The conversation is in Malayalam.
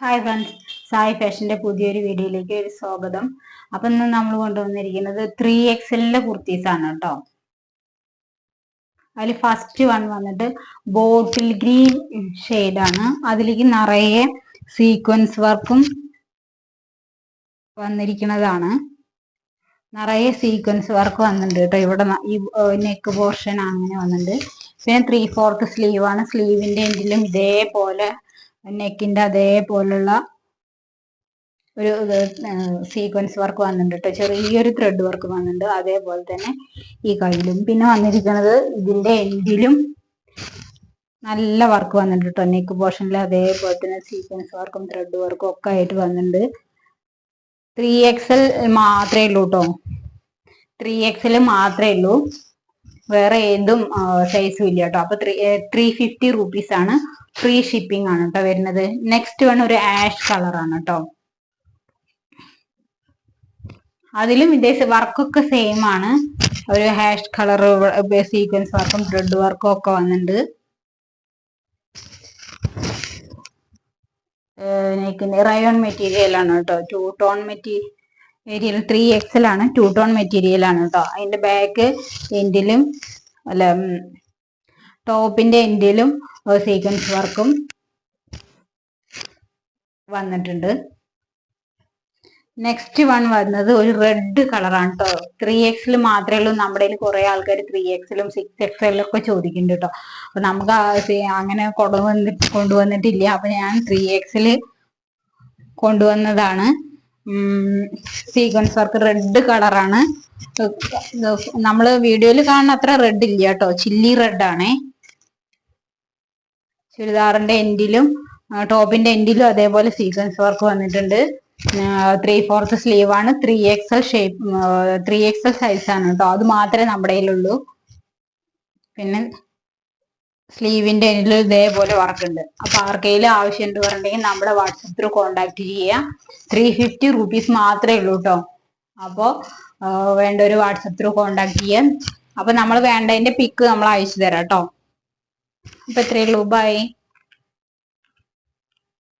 ഹായ് ഫ്രണ്ട്സ് സായി ഫാഷന്റെ പുതിയൊരു വീഡിയോയിലേക്ക് ഒരു സ്വാഗതം. അപ്പൊ ഇന്ന് നമ്മൾ കൊണ്ടുവന്നിരിക്കുന്നത് ത്രീ എക്സലിന്റെ കുർത്തീസ് ആണ് കേട്ടോ. അതിൽ ഫസ്റ്റ് വൺ വന്നിട്ട് ബോട്ടിൽ ഗ്രീൻ ആണ്. അതിലേക്ക് നിറയെ സീക്വൻസ് വർക്കും വന്നിരിക്കുന്നതാണ്. നിറയെ സീക്വൻസ് വർക്ക് വന്നിട്ടുണ്ട് കേട്ടോ. ഇവിടെ ഈ നെക്ക് പോർഷൻ അങ്ങനെ വന്നിട്ടുണ്ട്. പിന്നെ ത്രീ ഫോർത്ത് സ്ലീവാണ് സ്ലീവിന്റെ എൻഡിലും ഇതേപോലെ നെക്കിന്റെ അതേപോലുള്ള ഒരു സീക്വൻസ് വർക്ക് വന്നിട്ടുണ്ട് കേട്ടോ ചെറിയൊരു ത്രെഡ് വർക്ക് വന്നിട്ടുണ്ട്. അതേപോലെ തന്നെ ഈ കയ്യിലും. പിന്നെ വന്നിരിക്കുന്നത് ഇതിന്റെ എൻഡിലും നല്ല വർക്ക് വന്നിട്ടുണ്ട് നെക്ക് പോർഷനിൽ അതേപോലെ തന്നെ സീക്വൻസ് വർക്കും ത്രെഡ് വർക്കും ഒക്കെ ആയിട്ട് വന്നിട്ടുണ്ട്. ത്രീ എക്സൽ മാത്രമേ ഉള്ളൂ കേട്ടോ ത്രീ എക്സൽ മാത്രമേ ഉള്ളൂ. വേറെ ഏതും സൈസും ഇല്ല കേട്ടോ അപ്പൊ ത്രീ ത്രീ ഫിഫ്റ്റി റുപ്പീസ് ആണ്. ഫ്രീ ഷിപ്പിംഗ് ആണ് കേട്ടോ വരുന്നത്. നെക്സ്റ്റ് വൺ ഒരു ആഷ് കളർ ആണ് കേട്ടോ അതിലും ഇതേ വർക്കൊക്കെ സെയിം ആണ്. ഒരു ഹാഷ് കളർ സീക്വൻസ് വർക്കും ത്രെഡ് വർക്കും ഒക്കെ വന്നിട്ടുണ്ട് റയോൺ മെറ്റീരിയൽ ആണ് കേട്ടോ two tone material three XL ആണ്. ടു ടോൺ മെറ്റീരിയൽ ആണ് കേട്ടോ അതിന്റെ ബാക്ക് എൻഡിലും അല്ല ടോപ്പിന്റെ എൻഡിലും സീക്വൻസ് വർക്കും വന്നിട്ടുണ്ട്. നെക്സ്റ്റ് വൺ വന്നത് ഒരു റെഡ് കളറാണ് കേട്ടോ ത്രീ എക്സിൽ മാത്രമേ ഉള്ളൂ. നമ്മുടെ കയ്യിൽ കുറെ ആൾക്കാർ ത്രീ എക്സിലും സിക്സ് എക്സിലും ഒക്കെ ചോദിക്കുന്നുണ്ട് കേട്ടോ അപ്പൊ നമുക്ക് അങ്ങനെ കൊണ്ടുവന്നിട്ട് കൊണ്ടുവന്നിട്ടില്ല. അപ്പൊ ഞാൻ ത്രീ എക്സിൽ കൊണ്ടുവന്നതാണ്. സീക്വൻസ് വർക്ക് റെഡ് കളറാണ് നമ്മൾ വീഡിയോയിൽ കാണുന്ന അത്ര റെഡ് ഇല്ല കേട്ടോ ചില്ലി റെഡ് ആണേ. ചുരിദാറിന്റെ എൻഡിലും ടോപ്പിന്റെ എൻഡിലും അതേപോലെ സീക്വൻസ് വർക്ക് വന്നിട്ടുണ്ട്. ത്രീ ഫോർത്ത് സ്ലീവ് ആണ്. Three XL shape three XL size ആണ് കേട്ടോ. അത് മാത്രമേ നമ്മുടെ കയ്യിലുള്ളൂ. പിന്നെ സ്ലീവിന്റെ എൻഡിൽ ഇതേപോലെ വർക്ക് ഉണ്ട്. അപ്പൊ ആർക്കെങ്കിലും ആവശ്യം ഉണ്ട് പറഞ്ഞിട്ടുണ്ടെങ്കിൽ നമ്മുടെ വാട്സപ്പ് ത്രൂ കോണ്ടാക്ട് ചെയ്യുക ത്രീ ഫിഫ്റ്റി റുപ്പീസ് മാത്രമേ ഉള്ളൂ കേട്ടോ. അപ്പോൾ വേണ്ട ഒരു വാട്സപ്പ് ത്രൂ കോണ്ടാക്ട് ചെയ്യാം. അപ്പൊ നമ്മൾ വേണ്ടതിന്റെ പിക്ക് നമ്മൾ അയച്ചു തരാം കേട്ടോ. അപ്പൊ ഇത്രയേ ഉള്ളൂ. ബൈ